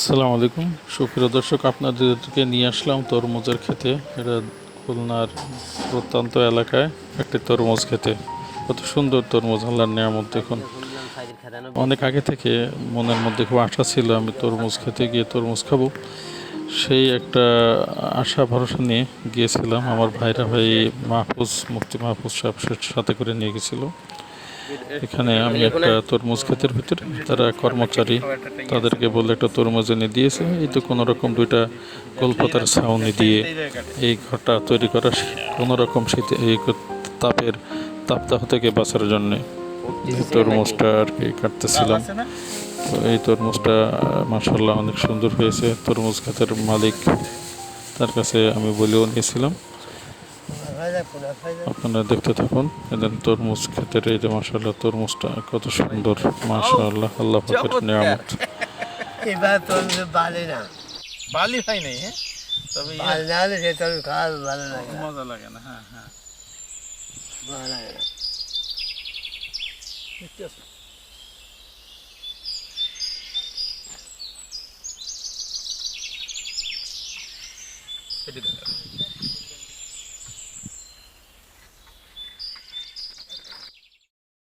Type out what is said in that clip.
আসসালামু আলাইকুম। সুপ্রিয় দর্শক, আপনাদেরকে নিয়ে আসলাম তরমুজের খেতে এটা খুলনার প্রত্যন্ত এলাকায় একটি তরমুজ খেতে কত সুন্দর তরমুজ, আল্লাহর নিয়ামত, দেখুন। অনেক আগে থেকে মনের মধ্যে খুব আশা ছিল, আমি তরমুজ খেতে গিয়ে তরমুজ খাব। সেই একটা আশা, ভরসা নিয়ে গিয়েছিলাম। আমার ভাইরা ভাই মাহফুজ মুক্তি মাহফুজ সাহেব সাথে করে নিয়ে গেছিল। এখানে আমি একটা তরমুজ ক্ষেতের ভিতরে। তারা কর্মচারী তাদেরকে বলে একটা তরমুজ এনে দিয়েছে। এই তো কোনো রকম দুইটা কলপাতার ছাউনি দিয়ে এই ঘরটা তৈরি করা কোনো রকম শীতে এই তাপের তাপদাহ থেকে বাঁচার জন্যে এই তরমুজটা আর কি কাটতেছিলাম। তো এই তরমুজটা মাসাল্লাহ অনেক সুন্দর হয়েছে। তরমুজ ক্ষেতের মালিক তার কাছে আমি বলেও নিয়েছিলাম। আপনারা দেখতে থাকুন এদের তরমুজ ক্ষেতের এই যে মাসাল্লাহ তরমুজটা কত সুন্দর মাশাআল্লাহ আল্লাহ পাকের নিয়ামত। এবার তোর বালে না। বালি হয় নাই হ্যাঁ? তবে না হলে সে তোর খাওয়া ভালো লাগে মজা লাগে না হ্যাঁ হ্যাঁ। ভালো লাগে না। এটি